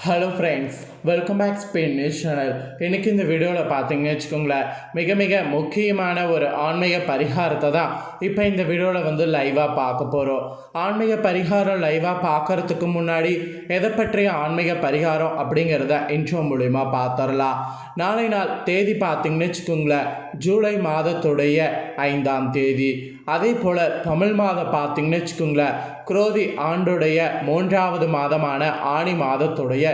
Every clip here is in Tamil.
Hello friends welcome back Spain news channel இன்றைக்கி இந்த வீடியோவில் பார்த்தீங்கன்னு வச்சுக்கோங்களேன் மிக மிக முக்கியமான ஒரு ஆன்மீக பரிகாரத்தை தான் இப்போ இந்த வீடியோவில் வந்து லைவாக பார்க்க போகிறோம் ஆன்மீக பரிகாரம் லைவாக பார்க்கறதுக்கு முன்னாடி எதை பற்றிய ஆன்மீக பரிகாரம் அப்படிங்கிறத இன்ட்ரோ மூலிமா பார்த்துடலாம் நாளை நாள் தேதி பார்த்தீங்கன்னு வச்சுக்கோங்களேன் ஜூலை மாதத்துடைய ஐந்தாம் தேதி. அதே போல் தமிழ் மாதம் பார்த்தீங்கன்னு வச்சுக்கோங்களேன் குரோதி ஆண்டுடைய மூன்றாவது மாதமான ஆணி மாதத்துடைய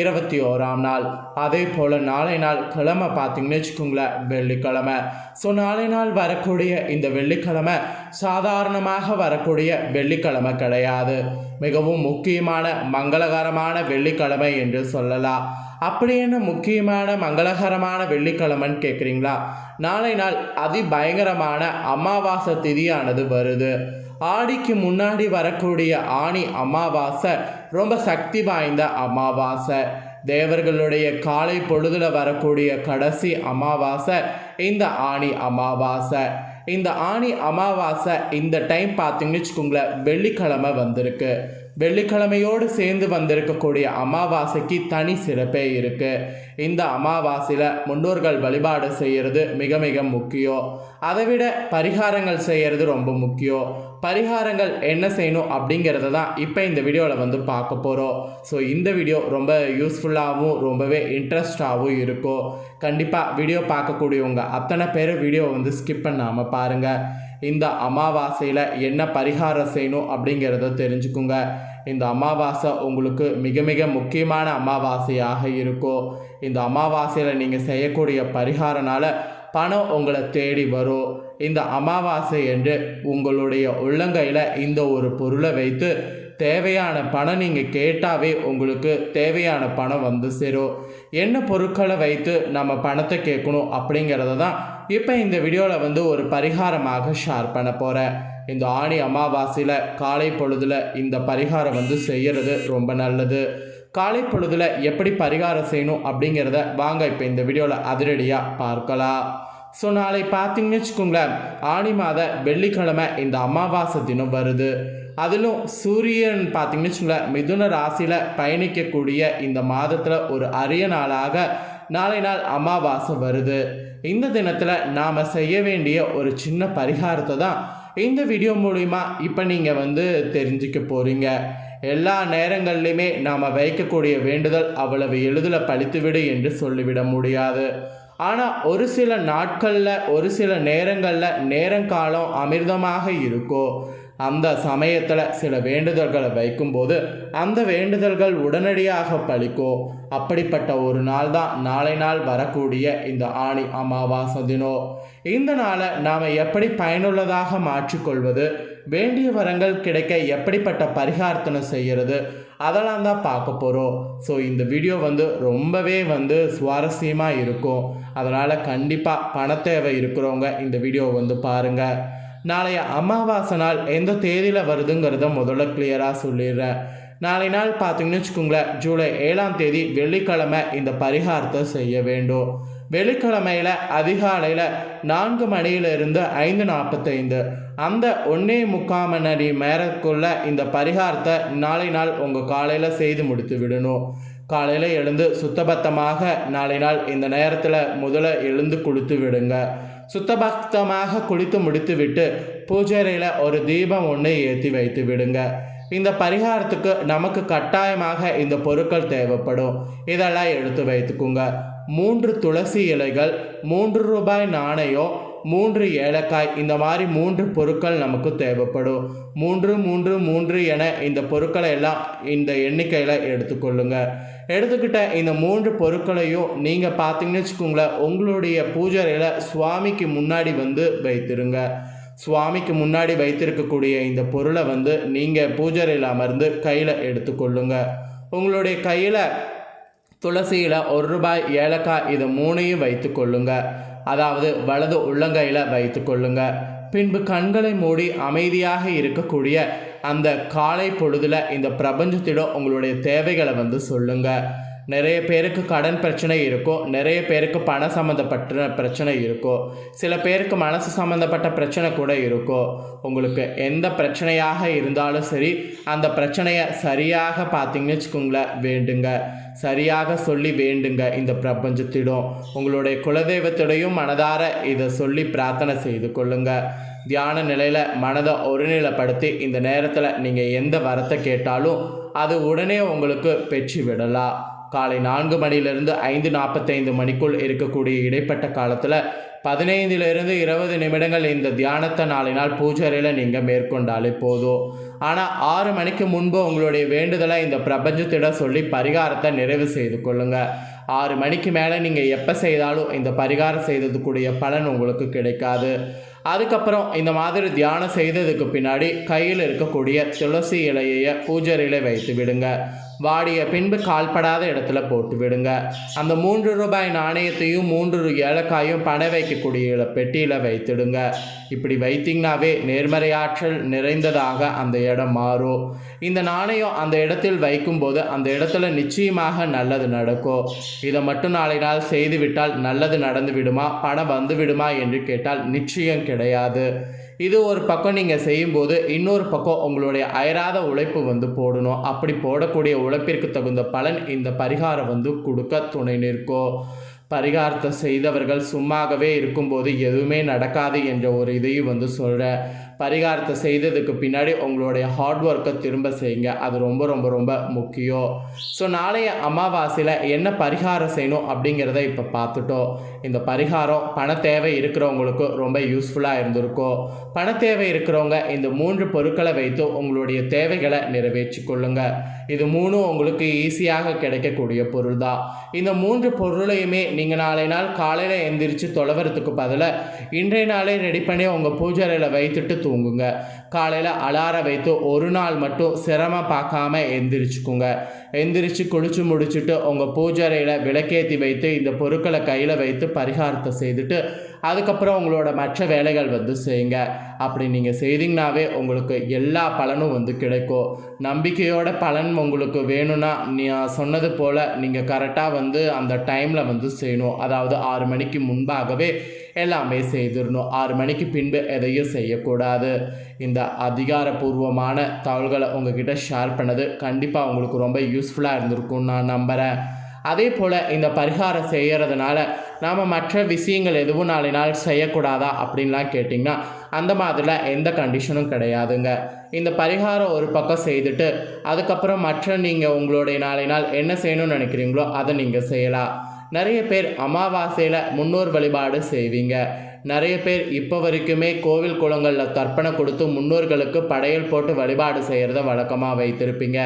இருபத்தி ஓராம் நாள். அதே போல் நாளை நாள் கிழமை பார்த்தீங்கன்னு வச்சுக்கோங்களேன் வெள்ளிக்கிழமை. ஸோ நாளை நாள் வரக்கூடிய இந்த வெள்ளிக்கிழமை சாதாரணமாக வரக்கூடிய வெள்ளிக்கிழமை கிடையாது. மிகவும் முக்கியமான மங்களகரமான வெள்ளிக்கிழமை என்று சொல்லலாம். அப்படி என்ன முக்கியமான மங்களகரமான வெள்ளிக்கிழமைன்னு கேட்குறீங்களா நாளை நாள் அதிபயங்கரமான அமாவாசை திதியானது வருது. ஆடிக்கு முன்னாடி வரக்கூடிய ஆணி அமாவாசை. ரொம்ப சக்தி வாய்ந்த அமாவாசை. தேவர்களுடைய காலை பொழுதுல வரக்கூடிய கடைசி அமாவாசை இந்த ஆணி அமாவாசை. இந்த ஆணி அமாவாசை இந்த டைம் பார்த்தீங்கன்னு வச்சுக்கோங்களேன் வெள்ளிக்கிழமை வந்திருக்கு. வெள்ளிக்கிழமையோடு சேர்ந்து வந்திருக்கக்கூடிய அமாவாசைக்கு தனி சிறப்பே இருக்குது இந்த அமாவாசையில் முன்னோர்கள் வழிபாடு செய்கிறது மிக மிக முக்கியம். அதை விட பரிகாரங்கள் செய்கிறது ரொம்ப முக்கியம். பரிகாரங்கள் என்ன செய்யணும் அப்படிங்கிறத தான் இப்போ இந்த வீடியோவில் வந்து பார்க்க போகிறோம் ஸோ இந்த வீடியோ ரொம்ப யூஸ்ஃபுல்லாகவும் ரொம்பவே இன்ட்ரெஸ்டாகவும் இருக்கும். கண்டிப்பாக வீடியோ பார்க்கக்கூடியவங்க அத்தனை பேர் வீடியோ வந்து ஸ்கிப் பண்ணாமல் பாருங்கள் இந்த அமாவாசையில் என்ன பரிகாரம் செய்யணும் அப்படிங்கிறத தெரிஞ்சுக்குங்க. இந்த அமாவாசை உங்களுக்கு மிக மிக முக்கியமான அமாவாசையாக இருக்கும் இந்த அமாவாசையில் நீங்கள் செய்யக்கூடிய பரிகாரனால் பணம் உங்களை தேடி வரும். இந்த அமாவாசை என்று உங்களுடைய உள்ளங்கையில் இந்த ஒரு பொருளை வைத்து தேவையான பணம் நீங்கள் கேட்டாவே உங்களுக்கு தேவையான பணம் வந்து சேரும். என்ன பொருட்களை வைத்து நம்ம பணத்தை கேட்கணும் அப்படிங்கிறத தான் இப்போ இந்த வீடியோவில் வந்து ஒரு பரிகாரமாக ஷேர் பண்ண போகிறேன் இந்த ஆணி அமாவாசையில் காலை பொழுதில் இந்த பரிகாரம் வந்து செய்கிறது ரொம்ப நல்லது. காலை பொழுதில் எப்படி பரிகாரம் செய்யணும் அப்படிங்கிறத வாங்க இப்போ இந்த வீடியோவில் அதிரடியாக பார்க்கலாம். ஸோ நாளை பார்த்தீங்கன்னு வச்சுக்கோங்களேன் ஆணி மாத வெள்ளிக்கிழமை இந்த அமாவாசை தினம் வருது. அதிலும் சூரியன் பார்த்தீங்கன்னு வச்சுக்கோங்களேன் மிதுன ராசியில் பயணிக்கக்கூடிய இந்த மாதத்தில் ஒரு அரிய நாளாக நாளை நாள் அமாவாசை வருது. இந்த தினத்தில் நாம் செய்ய வேண்டிய ஒரு சின்ன பரிகாரத்தை தான் இந்த வீடியோ மூலிமா இப்போ நீங்கள் வந்து தெரிஞ்சுக்க போகிறீங்க எல்லா நேரங்கள்லையுமே நாம் வைக்கக்கூடிய வேண்டுதல் அவ்வளவு எளிதில் பழித்துவிடு என்று சொல்லிவிட முடியாது. ஆனால் ஒரு சில நாட்களில் ஒரு சில நேரங்களில் நேரங்காலம் அமிர்தமாக இருக்கும் அந்த சமயத்தில் சில வேண்டுதல்களை வைக்கும்போது அந்த வேண்டுதல்கள் உடனடியாக பழிக்கும் அப்படிப்பட்ட ஒரு நாள் தான் நாளை நாள் வரக்கூடிய இந்த ஆணி அமாவாசை தினம் இந்த நாளை நாம் எப்படி பயனுள்ளதாக மாற்றிக்கொள்வது? வேண்டிய வரங்கள் கிடைக்க எப்படிப்பட்ட பரிகார்த்தனை செய்கிறது அதெல்லாம் தான் பார்க்க போகிறோம் ஸோ இந்த வீடியோ வந்து ரொம்பவே வந்து சுவாரஸ்யமாக இருக்கும். அதனால் கண்டிப்பாக பணத்தேவை இருக்கிறவங்க இந்த வீடியோ வந்து பாருங்கள் நாளைய அமாவாசை நாள் எந்த தேதியில் வருதுங்கிறத முதல்ல கிளியராக சொல்லிடுறேன். நாளை நாள் பார்த்தீங்கன்னு வச்சுக்கோங்களேன் ஜூலை ஏழாம் தேதி வெள்ளிக்கிழமை இந்த பரிகாரத்தை செய்ய வேண்டும். வெள்ளிக்கிழமையில் அதிகாலையில் நான்கு மணியிலிருந்து ஐந்து நாற்பத்தைந்து. அந்த ஒன்றே முக்கால் மணி நேரத்துக்குள்ள இந்த பரிகாரத்தை நாளை நாள் உங்கள் காலையில் செய்து முடித்து விடணும். காலையில் எழுந்து சுத்தபத்தமாக நாளை நாள் இந்த நேரத்தில் முதல்ல எழுந்து கொடுத்து விடுங்க. சுத்தபக்தமாக குளித்து முடித்துவிட்டு பூஜைறையில் ஒரு தீபம் ஒன்று ஏற்றி வைத்து விடுங்க. இந்த பரிகாரத்துக்கு நமக்கு கட்டாயமாக இந்த பொருட்கள் தேவைப்படும். இதெல்லாம் எடுத்து வைத்துக்குங்க. மூன்று துளசி இலைகள் மூன்று ரூபாய் நாணயம் மூன்று ஏலக்காய் இந்த மாதிரி மூன்று பொருட்கள் நமக்கு தேவைப்படும். மூன்று மூன்று மூன்று என இந்த பொருட்களை எல்லாம் இந்த எண்ணிக்கையில் எடுத்துக்கொள்ளுங்கள் எடுத்துக்கிட்ட இந்த மூன்று பொருட்களையும் நீங்கள் பார்த்தீங்கன்னு வச்சுக்கோங்களேன் உங்களுடைய பூஜையில் சுவாமிக்கு முன்னாடி வந்து வைத்திருங்க. சுவாமிக்கு முன்னாடி வைத்திருக்கக்கூடிய இந்த பொருளை வந்து நீங்கள் பூஜரையில் அமர்ந்து கையில் எடுத்துக்கொள்ளுங்க. உங்களுடைய கையில் துளசியில் ஒரு ரூபாய் ஏலக்காய் இதை மூணையும் வைத்து கொள்ளுங்க அதாவது வலது உள்ளங்கையில் வைத்து கொள்ளுங்க பின்பு கண்களை மூடி அமைதியாக இருக்கக்கூடிய அந்த காலை பொழுதில் இந்த பிரபஞ்சத்திடம் உங்களுடைய தேவைகளை வந்து சொல்லுங்கள் நிறைய பேருக்கு கடன் பிரச்சனை இருக்கும். நிறைய பேருக்கு பண சம்மந்தப்பட்ட பிரச்சனை இருக்கும். சில பேருக்கு மனசு சம்மந்தப்பட்ட பிரச்சனை கூட இருக்கும். உங்களுக்கு எந்த பிரச்சனையாக இருந்தாலும் சரி அந்த பிரச்சனையை சரியாக பார்த்தீங்கன்னு வச்சுக்கோங்களேன் வேண்டுங்க. சரியாக சொல்லி வேண்டுங்க இந்த பிரபஞ்சத்திடம். உங்களுடைய குலதெய்வத்திடையும் மனதார இதை சொல்லி பிரார்த்தனை செய்து கொள்ளுங்க. தியான நிலையில் மனதை ஒருநிலைப்படுத்தி இந்த நேரத்தில் நீங்கள் எந்த வரத்தை கேட்டாலும் அது உடனே உங்களுக்கு பெற்று விடலாம். காலை நான்கு மணியிலிருந்து ஐந்து நாற்பத்தைந்து மணிக்குள் இருக்கக்கூடிய இடைப்பட்ட காலத்தில் பதினைந்திலிருந்து இருபது நிமிடங்கள் இந்த தியானத்தை நாளினால் பூஜரையில் நீங்கள் மேற்கொண்டாலே போதும். ஆனால் ஆறு மணிக்கு முன்பு உங்களுடைய வேண்டுதலை இந்த பிரபஞ்சத்திடம் சொல்லி பரிகாரத்தை நிறைவு செய்து கொள்ளுங்கள் ஆறு மணிக்கு மேலே நீங்கள் எப்போ செய்தாலும் இந்த பரிகாரம் செய்ததுக்குரிய பலன் உங்களுக்கு கிடைக்காது. அதுக்கப்புறம் இந்த மாதிரி தியானம் செய்ததுக்கு பின்னாடி கையில் இருக்கக்கூடிய துளசி இலையை பூஜரையில் வைத்து விடுங்க. வாடிய பின்பு கால்படாத இடத்துல போட்டு விடுங்க. அந்த மூன்று ரூபாய் நாணயத்தையும் மூன்று ஏலக்காயும் பண வைக்கக்கூடிய பெட்டியில் வைத்திடுங்க. இப்படி வைத்தீங்கனாவே நேர்மறையாற்றல் நிறைந்ததாக அந்த இடம் மாறும். இந்த நாணயம் அந்த இடத்தில் வைக்கும்போது அந்த இடத்துல நிச்சயமாக நல்லது நடக்கும். இதை மட்டும் நாளை நாள் செய்துவிட்டால் நல்லது நடந்து விடுமா பணம் வந்து விடுமா என்று கேட்டால் நிச்சயம் கிடையாது. இது ஒரு பக்கம் நீங்கள் செய்யும்போது இன்னொரு பக்கம் உங்களுடைய அயராத உழைப்பு வந்து போடணும். அப்படி போடக்கூடிய உழைப்பிற்கு தகுந்த பலன் இந்த பரிகாரம் வந்து கொடுக்க துணை நிற்கும். பரிகாரத்தை செய்தவர்கள் சும்மாகவே இருக்கும்போது எதுவுமே நடக்காது என்ற ஒரு இதையும் வந்து சொல்கிறேன் பரிகாரத்தை செய்ததுக்கு பின்னாடி உங்களுடைய ஹார்ட் ஒர்க்கை திரும்ப செய்யுங்க. அது ரொம்ப ரொம்ப ரொம்ப முக்கியம். ஸோ நாளைய அமாவாசையில் என்ன பரிகாரம் செய்யணும் அப்படிங்கிறத இப்போ பார்த்துட்டோம். இந்த பரிகாரம் பண தேவை இருக்கிறவங்களுக்கு ரொம்ப யூஸ்ஃபுல்லாக இருந்திருக்கும். பண தேவை இருக்கிறவங்க இந்த மூன்று பொருட்களை வைத்து உங்களுடைய தேவைகளை நிறைவேற்றி கொள்ளுங்க. இது மூணும் உங்களுக்கு ஈஸியாக கிடைக்கக்கூடிய பொருள் தான் இந்த மூன்று பொருளையுமே நீங்கள் நாளை நாள் காலையில் எந்திரிச்சு தொலைவரத்துக்கு பதிலாக இன்றைய நாளே ரெடி பண்ணி உங்கள் பூஜை அறையில் வைத்துட்டு தூங்குங்க. காலையில் அலாரம் வைத்து ஒரு நாள் மட்டும் சிரமம் பார்க்காம எந்திரிச்சுக்குங்க. எந்திரிச்சு குளிச்சு முடிச்சுட்டு உங்கள் பூஜரையில் விளக்கேற்றி வைத்து இந்த பொருட்களை கையில் வைத்து பரிகாரத்தை செய்துட்டு அதுக்கப்புறம் உங்களோட மற்ற வேலைகள் வந்து செய்யுங்க. அப்படி நீங்கள் செய்தீங்கனாவே உங்களுக்கு எல்லா பலனும் வந்து கிடைக்கும். நம்பிக்கையோட பலன் உங்களுக்கு வேணும்னா நீ சொன்னது போல் நீங்கள் கரெக்டாக வந்து அந்த டைமில் வந்து செய்யணும். அதாவது ஆறு மணிக்கு முன்பாகவே எல்லாமே செய்திடணும் ஆறு மணிக்கு பின்பு எதையும் செய்யக்கூடாது. இந்த அதிகாரப்பூர்வமான தகவல்களை உங்ககிட்ட ஷேர் பண்ணது கண்டிப்பாக உங்களுக்கு ரொம்ப யூஸ்ஃபுல்லாக இருந்திருக்கும்னு நான் நம்புகிறேன் அதே போல் இந்த பரிகாரம் செய்கிறதுனால நாம் மற்ற விஷயங்கள் எதுவும் நாளை நாள் செய்யக்கூடாதா அப்படின்லாம் கேட்டிங்கன்னா அந்த மாதிரிலாம் எந்த கண்டிஷனும் கிடையாதுங்க. இந்த பரிகாரம் ஒரு பக்கம் செய்துட்டு அதுக்கப்புறம் மற்ற நீங்கள் உங்களுடைய நாளை நாள் என்ன செய்யணும்னு நினைக்கிறீங்களோ அதை நீங்கள் செய்யலாம். நிறைய பேர் அமாவாசையில் முன்னோர் வழிபாடு செய்வீங்க. நிறைய பேர் இப்போ வரைக்குமே கோவில் குளங்களில் தர்ப்பணம் கொடுத்து முன்னோர்களுக்கு படையல் போட்டு வழிபாடு செய்கிறத வழக்கமாக வைத்திருப்பீங்க.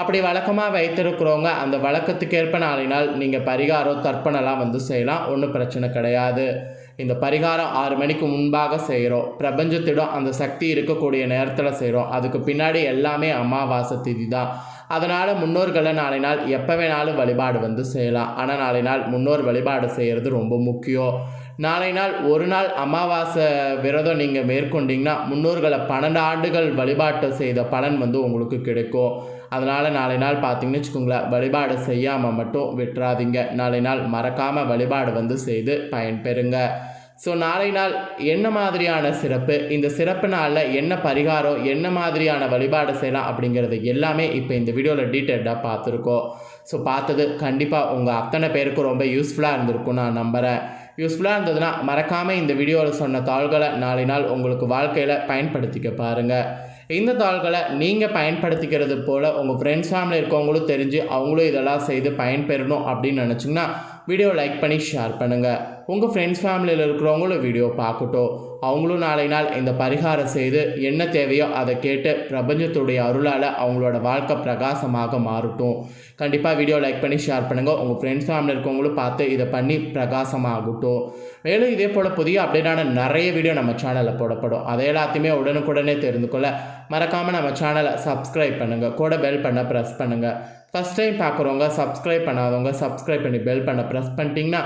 அப்படி வழக்கமாக வைத்திருக்கிறவங்க அந்த வழக்கத்துக்கேற்ப நாளினால் நீங்கள் பரிகாரம் தர்ப்பணம்லாம் வந்து செய்யலாம். ஒன்றும் பிரச்சனை கிடையாது. இந்த பரிகாரம் ஆறு மணிக்கு முன்பாக செய்கிறோம் பிரபஞ்சத்திடம் அந்த சக்தி இருக்கக்கூடிய நேரத்தில் செய்கிறோம் அதுக்கு பின்னாடி எல்லாமே அமாவாசை திதி தான் அதனால் முன்னோர்களை நாளை நாள் எப்போ வேணாலும் வழிபாடு வந்து செய்யலாம். ஆனால் நாளை நாள் முன்னோர் வழிபாடு செய்கிறது ரொம்ப முக்கியம். நாளை நாள் ஒரு நாள் அமாவாசை விரதம் நீங்கள் மேற்கொண்டீங்கன்னா முன்னோர்களை பன்னெண்டு ஆண்டுகள் வழிபாட்டை செய்த பலன் வந்து உங்களுக்கு கிடைக்கும். அதனால் நாளை நாள் பார்த்தீங்கன்னு வச்சுக்கோங்களேன் வழிபாடு செய்யாமல் மட்டும் விட்டுறாதீங்க. நாளை நாள் மறக்காமல் வழிபாடு வந்து செய்து பயன்பெறுங்க. ஸோ நாளை நாள் என்ன மாதிரியான சிறப்பு? இந்த சிறப்பு நாளில் என்ன பரிகாரம் என்ன மாதிரியான வழிபாடு செய்யலாம் அப்படிங்கிறது எல்லாமே இப்போ இந்த வீடியோவில் டீட்டெயில்டாக பார்த்துருக்கோம் ஸோ பார்த்தது கண்டிப்பாக உங்கள் அத்தனை பேருக்கும் ரொம்ப யூஸ்ஃபுல்லாக இருந்திருக்கும் நான் நம்புகிறேன் யூஸ்ஃபுல்லாக இருந்ததுன்னா மறக்காமல் இந்த வீடியோவில் சொன்ன தாள்களை நாளை நாள் உங்களுக்கு வாழ்க்கையில் பயன்படுத்திக்க பாருங்கள் இந்த தாள்களை நீங்கள் பயன்படுத்திக்கிறது போல் உங்கள் ஃப்ரெண்ட்ஸ் ஃபேமிலி இருக்கவங்களும் தெரிஞ்சு அவங்களும் இதெல்லாம் செய்து பயன்பெறணும் அப்படின்னு நினச்சிங்கன்னா வீடியோ லைக் பண்ணி ஷேர் பண்ணுங்கள் உங்கள் ஃப்ரெண்ட்ஸ் ஃபேமிலியில் இருக்கிறவங்களும் வீடியோ பார்க்கட்டும். அவங்களும் நாளை நாள் இந்த பரிகாரம் செய்து என்ன தேவையோ அதை கேட்டு பிரபஞ்சத்துடைய அருளால் அவங்களோட வாழ்க்கை பிரகாசமாக மாறட்டும். கண்டிப்பாக வீடியோ லைக் பண்ணி ஷேர் பண்ணுங்கள் உங்கள் ஃப்ரெண்ட்ஸ் ஃபேமிலி இருக்கவங்களும் பார்த்து இதை பண்ணி பிரகாசமாகட்டும். மேலும் இதே போல் புதிய அப்டேட்டான நிறைய வீடியோ நம்ம சேனலில் போடப்படும். அதை எல்லாத்தையுமே உடனுக்குடனே தெரிந்து கொள்ள மறக்காமல் நம்ம சேனலை சப்ஸ்கிரைப் பண்ணுங்கள் கூட பெல் பண்ண ப்ரெஸ் பண்ணுங்கள் ஃபஸ்ட் டைம் பார்க்குறவங்க சப்ஸ்கிரைப் பண்ணாதவங்க சப்ஸ்கிரைப் பண்ணி பெல் பண்ண ப்ரெஸ் பண்ணிட்டீங்கன்னா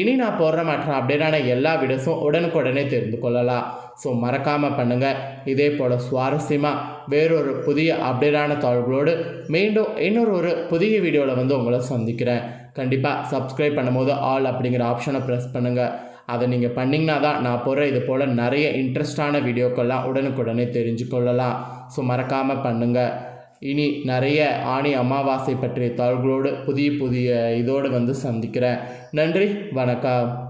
இனி நான் போடுற மற்ற அப்டேட்டான எல்லா வீடியோஸும் உடனுக்குடனே தெரிந்து கொள்ளலாம். ஸோ மறக்காமல் பண்ணுங்கள் இதே போல் சுவாரஸ்யமாக வேறொரு புதிய அப்டேட்டான தகவல்களோடு மீண்டும் இன்னொரு ஒரு புதிய வீடியோவில் வந்து உங்களை சந்திக்கிறேன். கண்டிப்பாக சப்ஸ்கிரைப் பண்ணும்போது ஆல் அப்படிங்கிற ஆப்ஷனை ப்ரெஸ் பண்ணுங்கள் அதை நீங்கள் பண்ணிங்கன்னா தான் நான் போகிற இது போல் நிறைய இன்ட்ரெஸ்டான வீடியோக்கள்லாம் உடனுக்குடனே தெரிஞ்சு கொள்ளலாம். ஸோ மறக்காமல் பண்ணுங்கள் இனி நிறைய ஆணி அமாவாசை பற்றிய தகவல்களோடு புதிய புதிய இதோடு வந்து சந்திக்கிறேன். நன்றி வணக்கம்.